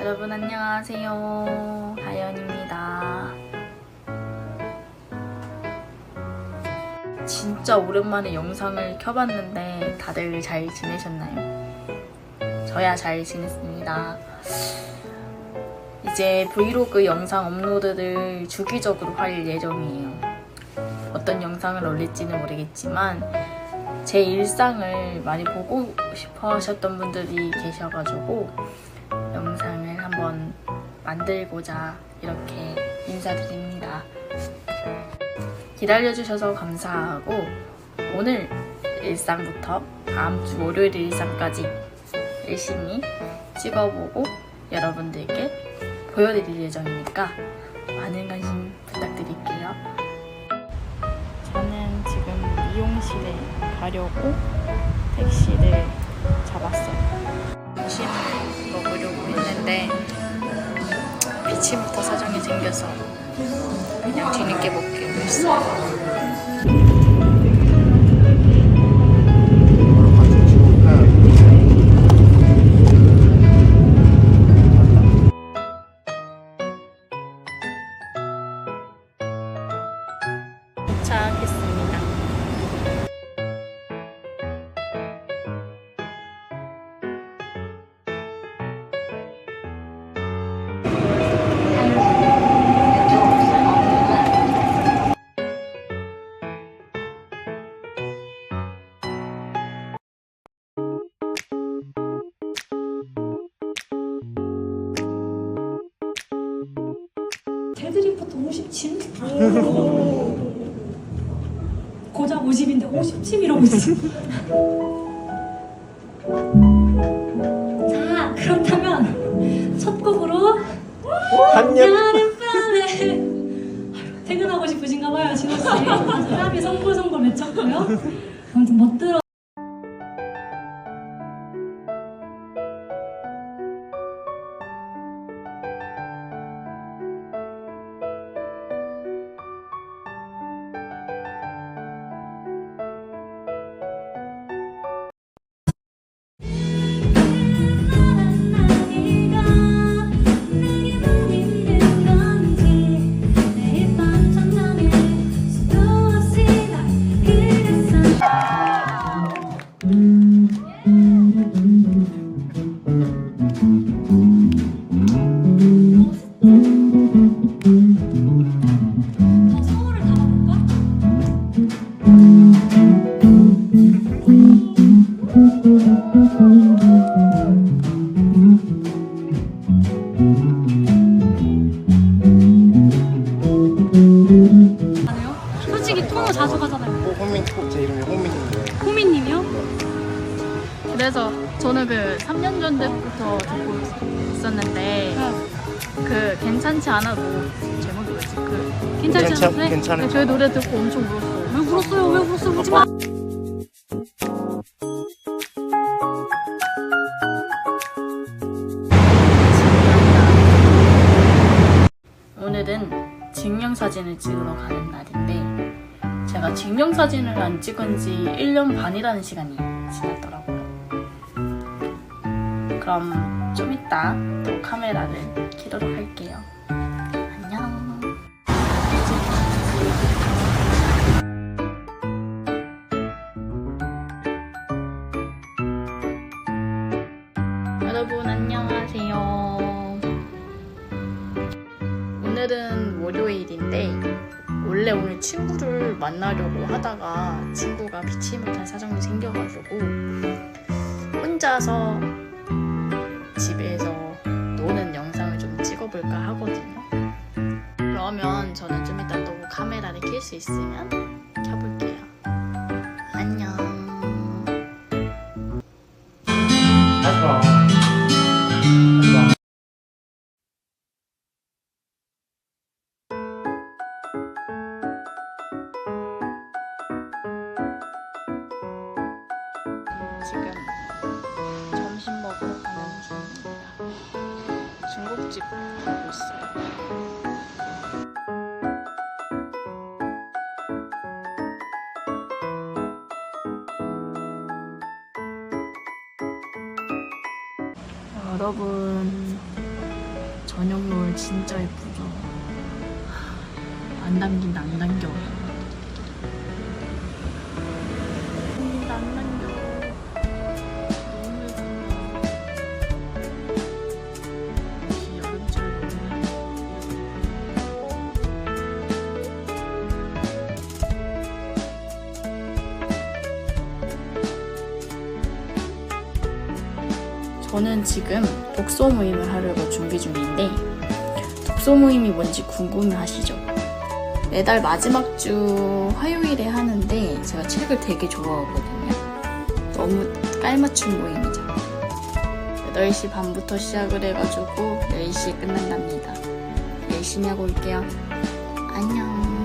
여러분 안녕하세요. 다연입니다. 진짜 오랜만에 영상을 켜봤는데 다들 잘 지내셨나요? 저야 잘 지냈습니다. 이제 브이로그 영상 업로드를 주기적으로 할 예정이에요. 어떤 영상을 올릴지는 모르겠지만 제 일상을 많이 보고 싶어 하셨던 분들이 계셔가지고 영상을 한번 만들고자 이렇게 인사드립니다. 기다려주셔서 감사하고 오늘 일상부터 다음 주 월요일 일상까지 열심히 찍어보고 여러분들께 보여드릴 예정이니까 많은 관심 부탁드릴게요. 저는 지금 미용실에 가려고 택시를 잡았어요. 아침부터 사정이 생겨서 그냥 뒤늦게 먹기로 했어요. 데드리프트 57? 고작 50인데 57 이러고 있어. 자, 그렇다면 첫 곡으로 한입 여름밤에 퇴근하고 싶으신가 봐요, 진호 씨. 아주 땀이 송골송골 맺혔고요. 아무튼 멋들어. 자주 가잖아요. 호민 제 이름이 호민인데 호미님이요? 그래서 저는 그 3년 전부터 듣고 있었는데 그 괜찮지 않아도 제목이 뭐였지? 그 괜찮지 괜찮- 않으세요? 괜찮은 네, 저희 노래 듣고 엄청 울었어요. 왜 울었어요? 왜 울었어요? 울지 마. 오늘은 증명사진을 찍으러 가는 날인데 제가 증명사진을 안 찍은 지 1년 반이라는 시간이 지났더라고요. 그럼 좀 이따 또 카메라를 켜도록 할게요. 안녕. 여러분 안녕하세요. 오늘은 월요일인데 원래 오늘 친구를 만나려고 하다가 친구가 피치 못할 사정이 생겨가지고 혼자서 집에서 노는 영상을 좀 찍어볼까 하거든요. 그러면 저는 좀 이따 또 카메라를 켤 수 있으면 켜볼게요. 안녕. 지금 점심 먹으러 가는 중입니다. 중국집 가고 있어요. 여러분 저녁 노을 진짜 예쁘죠? 안 담긴다 안 담겨 저는 지금 독서 모임을 하려고 준비 중인데 독서 모임이 뭔지 궁금해 하시죠? 매달 마지막 주 화요일에 하는데 제가 책을 되게 좋아하거든요. 너무 깔맞춤 모임이죠. 8시 반부터 시작을 해가지고 10시에 끝난답니다. 열심히 하고 올게요. 안녕.